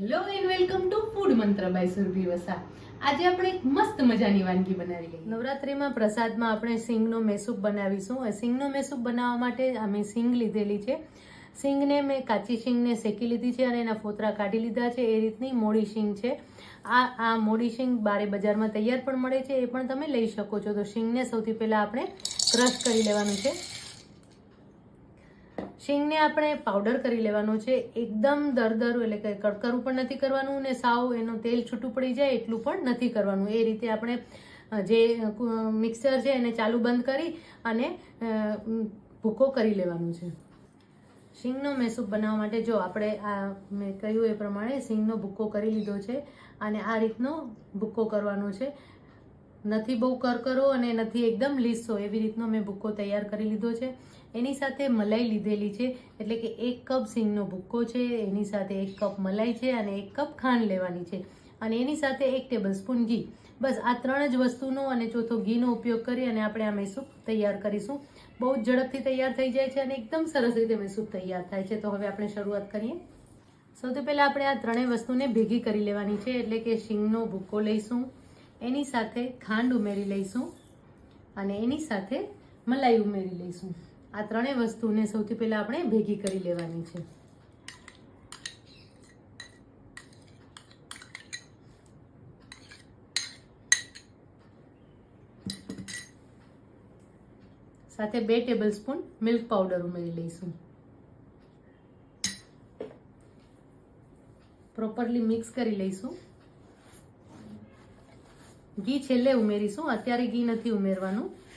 Hello and welcome to food Mantra by Surbhi Vasa આજે આપણે એક મસ્ત મજાની વાનગી બનાવી લઈએ. નવરાત્રિમાં પ્રસાદમાં આપણે સિંગનો મેસૂપ બનાવીશું. સિંગનો મેસૂપ બનાવવા માટે અમે સિંગ લીધેલી છે. સિંગને મેં કાચી સિંગને શેકી લીધી છે અને એના ફોતરા કાઢી લીધા છે. એ રીતની મોડી સિંગ છે. આ આ મોડી સિંગ બારે બજારમાં તૈયાર પણ મળે છે. એ પણ તમે લઈ શકો છો. તો સિંગને સૌથી પહેલાં આપણે ક્રશ કરી લેવાનું છે. શીંગને આપણે પાવડર કરી લેવાનું છે. એકદમ દરદરું એટલે કે કડકરું પણ નથી કરવાનું ને સાવ એનું તેલ છૂટું પડી જાય એટલું પણ નથી કરવાનું. એ રીતે આપણે જે મિક્સર છે એને ચાલુ બંધ કરી અને ભૂકો કરી લેવાનું છે. શીંગનો મેસૂપ બનાવવા માટે જો આપણે આ મેં કહ્યું એ પ્રમાણે શીંગનો ભૂકો કરી લીધો છે અને આ રીતનો ભૂકો કરવાનો છે. નથી બહુ કરકરો અને નથી એકદમ લીસો એવી રીતનો મેં ભૂકો તૈયાર કરી લીધો છે. એની સાથે મલાઈ લીધેલી છે. એટલે કે એક કપ સિંગનો ભૂક્કો છે, એની સાથે એક કપ મલાઈ છે અને એક કપ ખાંડ લેવાની છે. અને એની સાથે એક ટેબલસ્પૂન ઘી. બસ આ ત્રણ જ વસ્તુનો અને ચોથો ઘીનો ઉપયોગ કરી અને આપણે આ મેસૂપ તૈયાર કરીશું. બહુ જ ઝડપથી તૈયાર થઈ જાય છે અને એકદમ સરસ રીતે મેસૂપ તૈયાર થાય છે. તો હવે આપણે શરૂઆત કરીએ. સૌથી પહેલાં આપણે આ ત્રણેય વસ્તુને ભેગી કરી લેવાની છે. એટલે કે શીંગનો ભૂક્કો લઈશું, એની સાથે ખાંડ ઉમેરી લઈશું અને એની સાથે મલાઈ ઉમેરી લઈશું. આ ત્રણેય વસ્તુને સૌથી પહેલાં આપણે ભેગી કરી લેવાની છે. સાથે બે ટેબલ સ્પૂન મિલ્ક પાવડર ઉમેરી લઈશું. પ્રોપરલી મિક્સ કરી લઈશું. ઘી છેલ્લે ઉમેરીશું. અત્યારે ઘી નથી ઉમેરવાનું.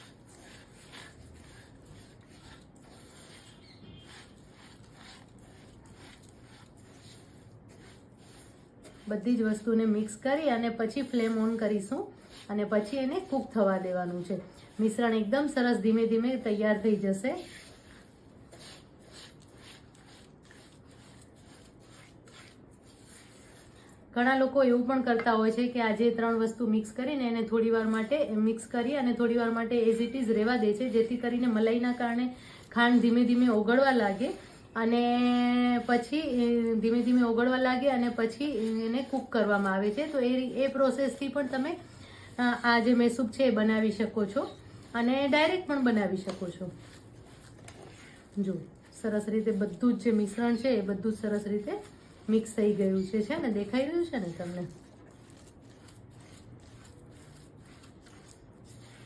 બધી જ વસ્તુને મિક્સ કરી અને પછી ફ્લેમ ઓન કરીશું અને પછી એને કૂક થવા દેવાનું છે. મિશ્રણ એકદમ સરસ ધીમે ધીમે તૈયાર થઈ જશે. ઘણા લોકો એવું પણ કરતા હોય છે કે આજે ત્રણ વસ્તુ મિક્સ કરીને એને થોડી વાર માટે મિક્સ કરી અને થોડી વાર માટે એઝ ઇટ ઇઝ રહેવા દે છે, જેથી કરીને મલાઈના કારણે ખાંડ ધીમે ધીમે ઓગળવા લાગે અને પછી ધીમે ધીમે ઓગળવા લાગે અને પછી એને કૂક કરવામાં આવે છે. તો એ એ પ્રોસેસથી પણ તમે આ જે મેસૂપ છે એ બનાવી શકો છો અને ડાયરેક્ટ પણ બનાવી શકો છો. જો, સરસ રીતે બધું જ જે મિશ્રણ છે એ બધું સરસ રીતે મિક્સ થઈ ગયું છે છે ને? દેખાઈ રહ્યું છે ને તમને?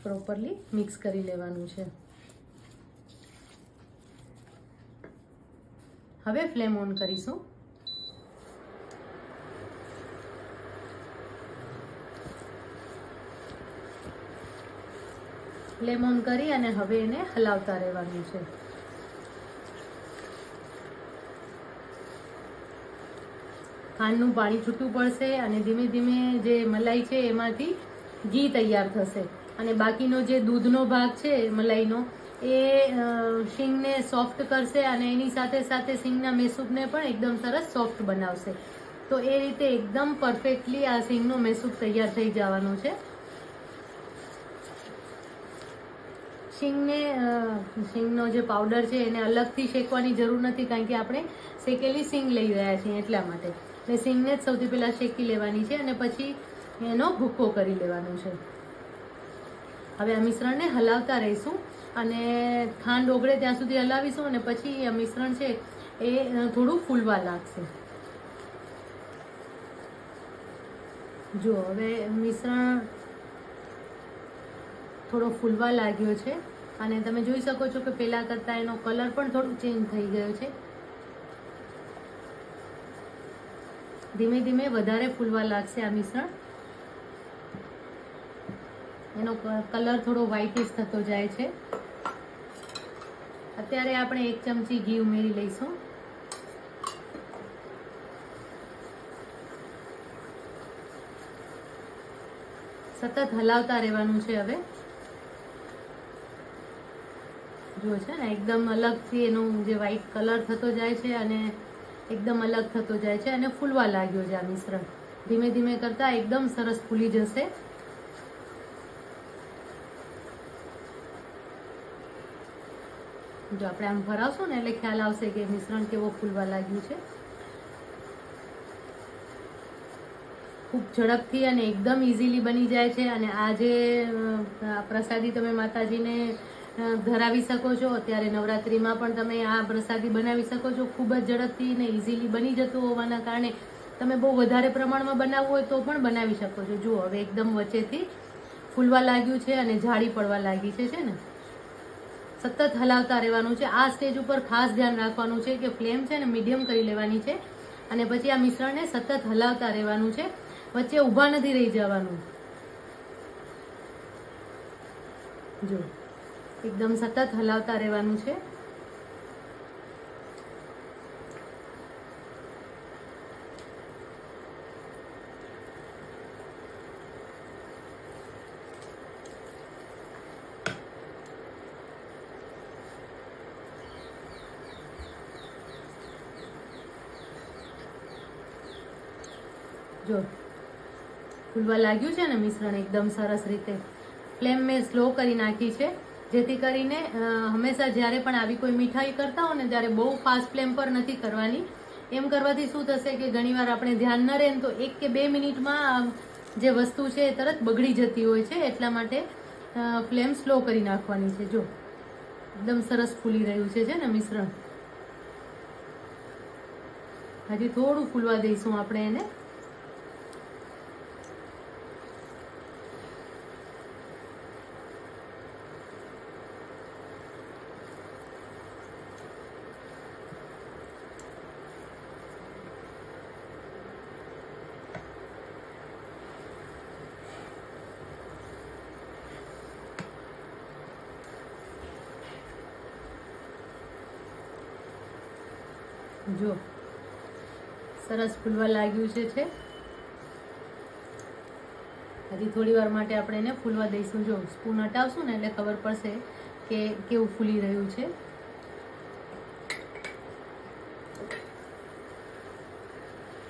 પ્રોપરલી મિક્સ કરી લેવાનું છે. હવે ફ્લેમ ઓન કરીશું. ફ્લેમ ઓન કરી અને હવે એને હલાવતા રહેવાનું છે. ખાંડનું પાણી છૂટું પડશે અને ધીમે ધીમે જે મલાઈ છે એમાંથી ઘી તૈયાર થશે. અને બાકીનો જે દૂધનો ભાગ છે મલાઈનો એ સિંગને સોફ્ટ કરશે અને એની સાથે સાથે શીંગના મેસૂપને પણ એકદમ સરસ સોફ્ટ બનાવશે. તો એ રીતે એકદમ પરફેક્ટલી આ શીંગનો મેસૂપ તૈયાર થઈ જવાનો છે. સિંગનો શીંગનો જે પાવડર છે એને અલગથી શેકવાની જરૂર નથી કારણ કે આપણે શેકેલી શીંગ લઈ રહ્યા છીએ એટલા માટે. એટલે શીંગને જ સૌથી પહેલાં શેકી લેવાની છે અને પછી એનો ભૂકો કરી લેવાનો છે. હવે આ મિશ્રણને હલાવતા રહીશું. અને ખાંડ ઓગળે ત્યાં સુધી હલાવીશું અને પછી આ મિશ્રણ છે એ થોડું ફૂલવા લાગશે. જુઓ હવે મિશ્રણ થોડો ફૂલવા લાગ્યો છે અને તમે જોઈ શકો છો કે પહેલાં કરતાં એનો કલર પણ થોડું ચેન્જ થઈ ગયો છે. ધીમે ધીમે વધારે ફૂલવા લાગશે આ મિશ્રણ. એનો કલર થોડો વ્હાઇટિશ થતો જાય છે. અત્યારે આપણે એક ચમચી ઘી ઉમેરી લઈશું. સતત હલાવતા રહેવાનું છે હવે. જો છે ને, એકદમ અલગથી એનું જે વ્હાઈટ કલર થતો જાય છે અને એકદમ અલગ થતો જાય છે અને ફૂલવા લાગ્યો છે આ મિશ્રણ. ધીમે ધીમે કરતા એકદમ સરસ ફૂલી જશે. જો આપણે આમ ભરાવશું ને, એટલે ખ્યાલ આવશે કે મિશ્રણ કેવો ફૂલવા લાગ્યું છે. ખૂબ ઝડપથી અને એકદમ ઇઝીલી બની જાય છે અને આ જે પ્રસાદી તમે માતાજીને ધરાવી શકો છો, અત્યારે નવરાત્રિમાં પણ તમે આ પ્રસાદી બનાવી શકો છો. ખૂબ જ ઝડપથી ને ઇઝીલી બની જતું હોવાના કારણે તમે બહુ વધારે પ્રમાણમાં બનાવવું હોય તો પણ બનાવી શકો છો. જુઓ, હવે એકદમ વચ્ચેથી ફૂલવા લાગ્યું છે અને જાળી પડવા લાગી છે ને? સતત હલાવતા રહેવાનું છે. આ સ્ટેજ ઉપર ખાસ ધ્યાન રાખવાનું છે કે ફ્લેમ છે ને મીડિયમ કરી લેવાની છે અને પછી આ મિશ્રણને સતત હલાવતા રહેવાનું છે. વચ્ચે ઊભા નથી રહી જવાનું. જો, એકદમ સતત હલાવતા રહેવાનું છે. જો ફૂલવા લાગ્યું છે ને મિશ્રણ એકદમ સરસ રીતે? ફ્લેમ મેં સ્લો કરી નાખી છે, જેથી કરીને હંમેશા જ્યારે પણ આવી કોઈ મીઠાઈ કરતા હો ને ત્યારે બહુ ફાસ્ટ ફ્લેમ પર નથી કરવાની. એમ કરવાથી શું થશે કે ઘણીવાર આપણે ધ્યાન ન રહે તો એક કે બે મિનિટમાં જે વસ્તુ છે એ તરત બગડી જતી હોય છે, એટલા માટે ફ્લેમ સ્લો કરી નાખવાની છે. જો, એકદમ સરસ ફૂલી રહ્યું છે ને મિશ્રણ? હજી થોડું ફૂલવા દઈશું આપણે એને. જો, સરસ ફૂલવા લાગ્યું છે છે. હજી થોડી વાર માટે આપણે એને ફૂલવા દઈશું. જો, સ્પૂન હટાવશું ને, એટલે ખબર પડશે કે કેવું ફૂલી રહ્યું છે.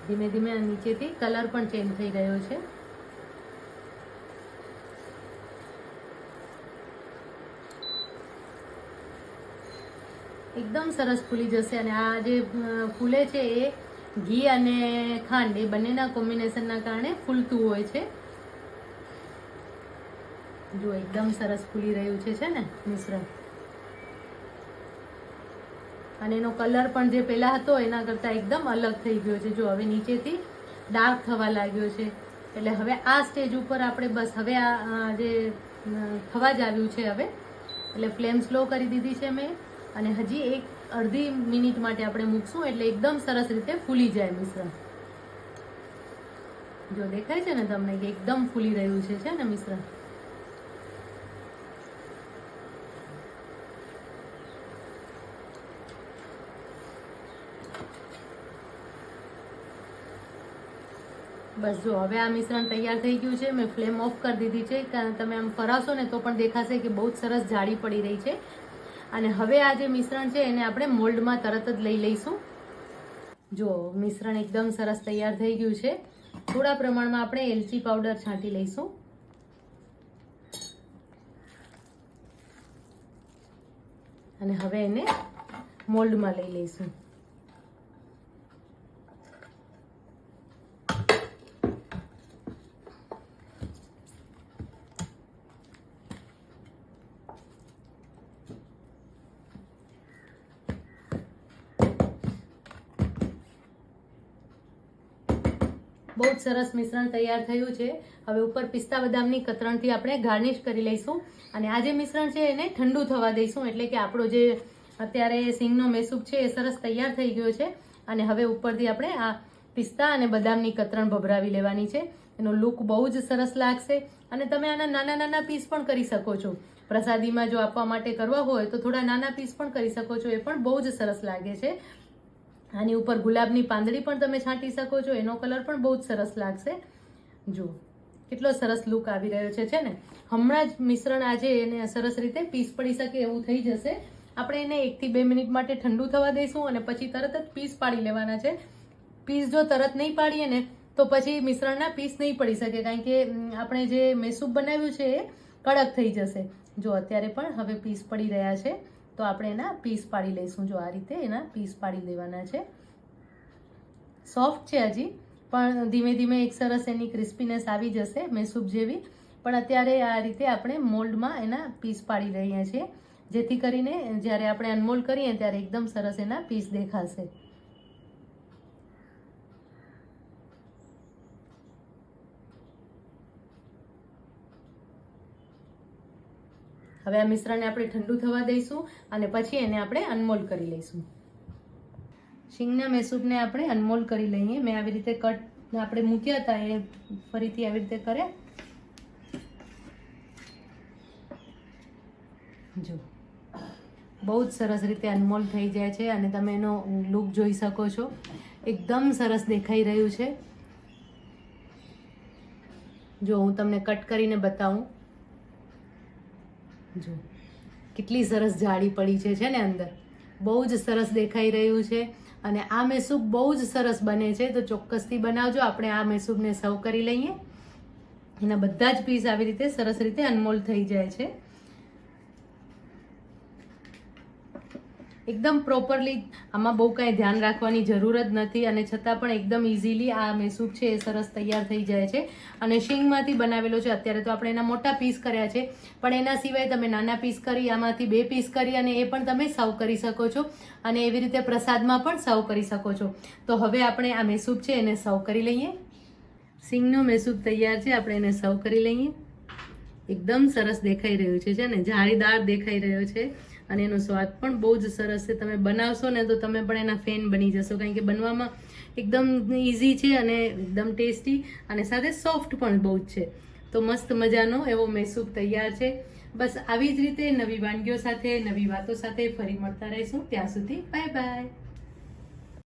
ધીમે ધીમે નીચેથી કલર પણ ચેન્જ થઈ ગયો છે. એકદમ સરસ ફૂલી જશે અને આ જે ફૂલે છે એ ઘી અને ખાંડ, એ બંનેના કોમ્બિનેશનના કારણે ફૂલતું હોય છે. જો એકદમ સરસ ફૂલી રહ્યું છે છે ને, મિશ્રણ. અને એનો કલર પણ જે પહેલાં હતો, એના કરતાં એકદમ અલગ થઈ ગયો છે. જો, હવે નીચેથી ડાર્ક થવા લાગ્યો છે. એટલે હવે આ સ્ટેજ ઉપર આપણે બસ હવે આ જે થવા જ આવ્યું છે હવે. એટલે ફ્લેમ સ્લો કરી દીધી છે મેં. અને હજી એક અડધી મિનિટ માટે આપણે મૂકશું એટલે એકદમ સરસ રીતે ફૂલી જાય મિશ્રણ. જો દેખાય છે ને તમને એકદમ ફૂલી રહ્યું છે છે ને મિશ્રણ? બસ જો હવે આ મિશ્રણ તૈયાર થઈ ગયું છે, મેં ફ્લેમ ઓફ કરી દીધી છે તમે આમ ફરાશો ને તો પણ દેખાશે કે બહુ જ સરસ જાળી પડી રહી છે. અને હવે આ જે મિશ્રણ છે એને આપણે મોલ્ડમાં તરત જ લઈ લઈશું. જો મિશ્રણ એકદમ સરસ તૈયાર થઈ ગયું છે. થોડા પ્રમાણમાં આપણે એલચી પાવડર છાંટી લઈશું. અને હવે એને મોલ્ડમાં લઈ લઈશું. બહુ જ સરસ મિશ્રણ તૈયાર થયું છે. હવે ઉપર પિસ્તા બદામની કતરણથી આપણે ગાર્નિશ કરી લઈશું અને આ જે મિશ્રણ છે એને ઠંડુ થવા દઈશું એટલે કે આપણો જે અત્યારે સિંગનો મેસૂપ છે એ સરસ તૈયાર થઈ ગયો છે. અને હવે ઉપરથી આપણે આ પિસ્તા અને બદામની કતરણ ભભરાવી લેવાની છે. એનો લુક બહુ જ સરસ લાગશે અને તમે આના નાના નાના પીસ પણ કરી શકો છો. પ્રસાદીમાં જો આપવા માટે કરવા હોય તો થોડા નાના પીસ પણ કરી શકો છો. એ પણ બહુ જ સરસ લાગે છે. આની ઉપર ગુલાબની પાંદડી પણ તમે છાંટી શકો છો. એનો કલર પણ બહુ જ સરસ લાગશે. જુઓ કેટલો સરસ લુક આવી રહ્યો છે છે ને? હમણાં જ મિશ્રણ આજે એને સરસ રીતે પીસ પડી શકે એવું થઈ જશે. આપણે એને એકથી બે મિનિટ માટે ઠંડુ થવા દઈશું અને પછી તરત જ પીસ પાડી લેવાના છે. પીસ જો તરત નહીં પાડીએ ને, તો પછી મિશ્રણના પીસ નહીં પડી શકે, કારણ કે આપણે જે મેસૂપ બનાવ્યું છે એ કડક થઈ જશે. જો, અત્યારે પણ હવે પીસ પડી રહ્યા છે. તો આપણે એના પીસ પાડી લઈશું જો આ રીતે એના પીસ પાડી દેવાના છે. સોફ્ટ છે હજી, પણ ધીમે ધીમે એક સરસ એની ક્રિસ્પીનેસ આવી જશે મેસૂપ જેવી. પણ અત્યારે આ રીતે આપણે મોલ્ડમાં એના પીસ પાડી રહ્યા છીએ. જેથી કરીને જ્યારે આપણે અનમોલ્ડ કરીએ ત્યારે એકદમ સરસ એના પીસ દેખાશે. હવે આ મિશ્રણને આપણે ઠંડુ થવા દઈશું અને પછી એને આપણે અનમોલ કરી લઈશું. શીંગના મેસૂપને આપણે અનમોલ કરી લઈએ. મેં આવી રીતે કટ આપણે મૂક્યા હતા, એ ફરીથી આવી રીતે કરે જો, બહુ જ સરસ રીતે અનમોલ થઈ જાય છે અને તમે એનો લુક જોઈ શકો છો. એકદમ સરસ દેખાઈ રહ્યું છે. જો, હું તમને કટ કરીને બતાવું. જો. કેટલી સરસ જાળી પડી છે છે ને અંદર. બહુ જ સરસ દેખાઈ રહ્યું છે અને આ મેસૂપ બહુ જ સરસ બને છે. તો ચોક્કસથી બનાવજો. આપણે આ મેસૂપને સર્વ કરી લઈએ. એના બધા જ પીસ આવી રીતે સરસ રીતે અનમોલ થઈ જાય છે. એકદમ પ્રોપરલી આમાં બહુ કાંઈ ધ્યાન રાખવાની જરૂર જ નથી અને છતાં પણ એકદમ ઇઝીલી આ મેસૂપ છે એ સરસ તૈયાર થઈ જાય છે. અને શીંગમાંથી બનાવેલો છે, અત્યારે તો આપણે એના મોટા પીસ કર્યા છે. પણ એના સિવાય તમે નાના પીસ કરી, આમાંથી બે પીસ કરી અને એ પણ તમે સર્વ કરી શકો છો. અને એવી રીતે પ્રસાદમાં પણ સર્વ કરી શકો છો. તો હવે આપણે આ મેસૂપ છે એને સર્વ કરી લઈએ. સિંગનો મેસૂપ તૈયાર છે, આપણે એને સર્વ કરી લઈએ. એકદમ સરસ દેખાઈ રહ્યું છે ને? જાળીદાર દેખાઈ રહ્યો છે. અને એનો સ્વાદ પણ બહુ જ સરસ છે. તમે બનાવશો ને તો તમે પણ એના ફેન બની જશો. કારણ કે બનવામાં એકદમ ઇઝી છે અને એકદમ ટેસ્ટી અને સાથે સોફ્ટ પણ બહુ જ છે. તો મસ્ત મજાનો એવો મેસૂપ તૈયાર છે. બસ આવી જ રીતે નવી વાનગીઓ સાથે, નવી વાતો સાથે ફરી મળતા રહીશું. ત્યાં સુધી બાય બાય